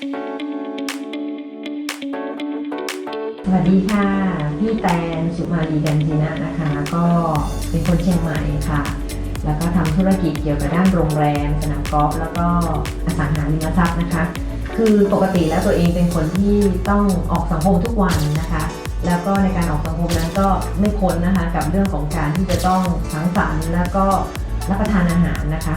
สวัสดีค่ะ พี่แตนสุมาลีกันจีนะนะคะ ก็เป็นคนเชียงใหม่ค่ะ แล้วก็ทำธุรกิจเกี่ยวกับด้านโรงแรม สนามกอล์ฟแล้วก็อสังหาริมทรัพย์นะคะ คือปกติแล้วตัวเองเป็นคนที่ต้องออกสังคมทุกวันนะคะ แล้วก็ในการออกสังคมนั้นก็ไม่พ้นนะคะ กับเรื่องของการที่จะต้องสังสรรค์แล้วก็รับประทานอาหารนะคะ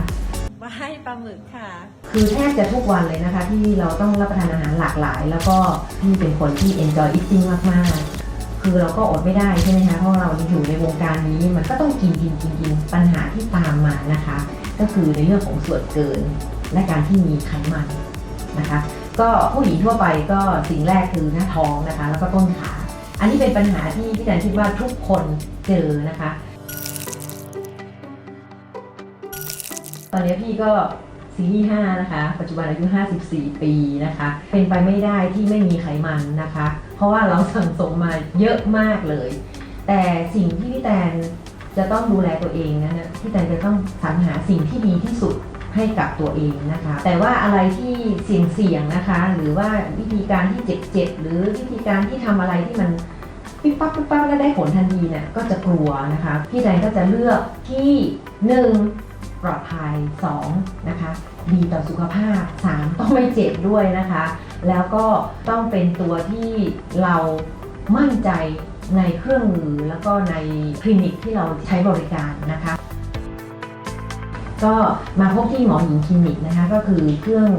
ปลาหมึกค่ะ คือแทบจะทุกวันเลยนะคะ ที่เราต้องรับประทานอาหารหลากหลาย แล้วก็พี่เป็นคนที่ enjoy eating มาก ๆ คือเราก็อดไม่ได้ใช่ไหมคะเพราะเราอยู่ในวงการนี้มันก็ต้องกินกินกินกินปัญหาที่ตามมานะคะ ก็คือในเรื่องของส่วนเกิน และการที่มีไขมันนะคะ ก็ผู้หญิงทั่วไปก็สิ่งแรกคือหน้าท้องนะคะ แล้วก็ต้นขา อันนี้เป็นปัญหาที่พี่แตนคิดว่าทุกคนเจอนะคะ ตอนนี้พี่ก็ซีรีส์5นะคะ ปัจจุบันอายุ 54 ปีนะคะ เป็นไปไม่ได้ที่ไม่มีไขมันนะคะ เพราะว่าเราสั่งสมมาเยอะมากเลย แต่สิ่งที่พี่แตนจะต้องดูแลตัวเองนั้นนะพี่แตนจะต้องสรรหาสิ่งที่ดีที่สุดให้กับตัวเองนะคะ แต่ว่าอะไรที่เสี่ยงๆนะคะ หรือว่าวิธีการที่เจ็บๆหรือวิธีการที่ทำอะไรที่มันปิ๊บปั๊บปิ๊บปั๊บแล้วได้ผลทันทีเนี่ยก็จะกลัวนะคะ พี่แตนก็จะเลือกที่หนึ่ง ปลอดภัย2นะคะดีต่อสุขภาพ 3 ต้องไม่เจ็บด้วยนะคะ แล้วก็ต้องเป็นตัวที่เรามั่นใจในเครื่องมือแล้วก็ในคลินิกที่เราใช้บริการนะคะ ก็มาพบที่หมอหญิงคลินิกนะคะ ก็คือเครื่อง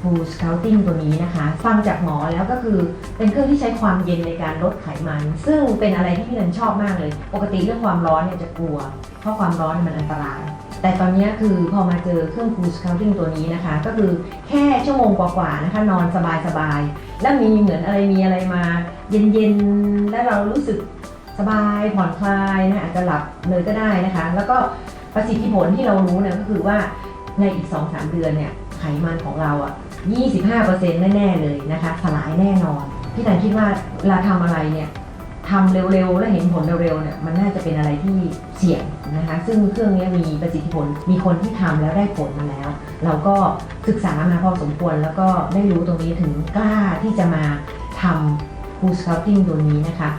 Full Scouting ตัวนี้นะคะ ฟังจากหมอแล้วก็คือเป็นเครื่องที่ใช้ความเย็นในการลดไขมัน ซึ่งเป็นอะไรที่พี่นันชอบมากเลย ปกติเรื่องความร้อนเนี่ยจะกลัว เพราะความร้อนมันอันตราย แต่ตอนนี้คือพอมาเจอเครื่อง Full Scouting ตัวนี้นะคะ ก็คือแค่ชั่วโมงกว่าๆนะคะนอนสบายๆ แล้วมีเหมือนอะไรมีอะไรมา เย็นๆ แล้วเรารู้สึกสบายผ่อนคลายนะอาจจะหลับเลยก็ได้นะคะ แล้วก็ประสิทธิผลที่เรารู้เนี่ยก็คือว่าในอีก 2-3 เดือนเนี่ยไขมันของเราอะ25%แน่ๆเลยนะคะสลายแน่นอน พี่แต่คิดว่าเวลาทำอะไรเนี่ย ทำเร็วๆ และเห็นผลเร็วๆเนี่ยมันน่าจะเป็นอะไรที่เสี่ยงนะคะ ซึ่งเครื่องนี้มีประสิทธิผลมีคนที่ทำแล้วได้ผลมาแล้ว เราก็ศึกษามาพอสมควรแล้วก็ได้รู้ตรงนี้ถึงกล้าที่จะมาทำ Full Scouting ตัวนี้นะคะ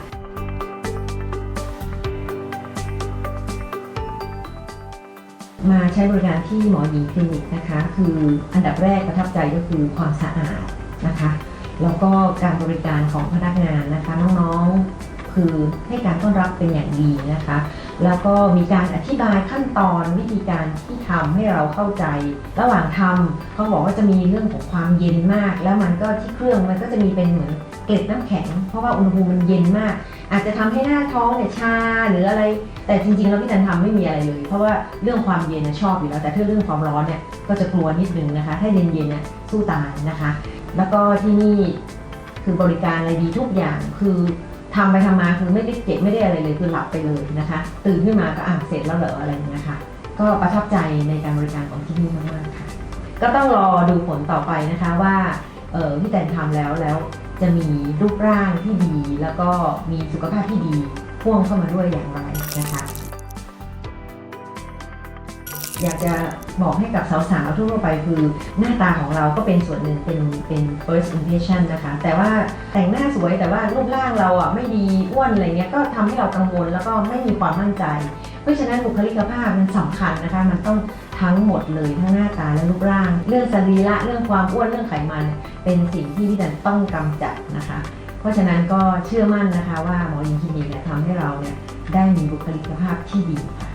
มาใช้บริการที่หมอหญิงคลินิกนะคะ คืออันดับแรกประทับใจก็คือความสะอาดนะคะ แล้วก็การบริการของพนักงานนะคะ น้องๆ คือให้การต้อนรับเป็นอย่างดีนะคะ แล้วก็มีการอธิบายขั้นตอนวิธีการที่ทำให้เราเข้าใจ ระหว่างทำเขาบอกว่าจะมีเรื่องของความเย็นมาก แล้วมันก็ที่เครื่องมันก็จะมีเป็นเหมือนเกล็ดน้ำแข็ง เพราะว่าอุณหภูมิมันเย็นมาก อาจจะทำให้หน้าท้องเนี่ยชาหรืออะไร แต่จริงๆแล้วพี่จันทำไม่มีอะไรเลย เพราะว่าเรื่องความเย็นชอบอยู่แล้ว แต่ถ้าเรื่องความร้อนเนี่ยก็จะกลัวนิดนึงนะคะ ถ้าเย็นๆเนี่ยสู้ตายนะคะ แล้วก็ที่นี่คือบริการอะไรดีทุกอย่างคือ ทำไปทำมาคือไม่ได้เจ็บไม่ได้อะไรเลยคือหลับไปเลยนะคะ ตื่นขึ้นมาก็อะเสร็จแล้วเหรออะไรอย่างเงี้ยค่ะ ก็ประทับใจในการบริการของที่นี่มากๆค่ะ ก็ต้องรอดูผลต่อไปนะคะว่าเออพี่แตนทำแล้วแล้วจะมีรูปร่างที่ดี แล้วก็มีสุขภาพที่ดีพ่วงเข้ามาด้วยอย่างไรนะคะ อยากจะบอกให้กับสาวๆทั่วไปคือหน้าตาของเราก็เป็นส่วนหนึ่งเป็นเป็น first impression นะคะ แต่ว่าแต่งหน้าสวยแต่ว่ารูปร่างเราอะไม่ดีอ้วนอะไรเงี้ยก็ทำให้เรากังวลแล้วก็ไม่มีความมั่นใจ เพราะฉะนั้นบุคลิกภาพมันสำคัญนะคะ มันต้องทั้งหมดเลยทั้งหน้าตาและรูปร่าง เรื่องสรีระเรื่องความอ้วนเรื่องไขมัน เป็นสิ่งที่พี่ดันต้องกำจัดนะคะ เพราะฉะนั้นก็เชื่อมั่นนะคะว่าหมอหญิงคลินิกเนี่ยทำให้เราเนี่ยได้มีบุคลิกภาพที่ดีค่ะ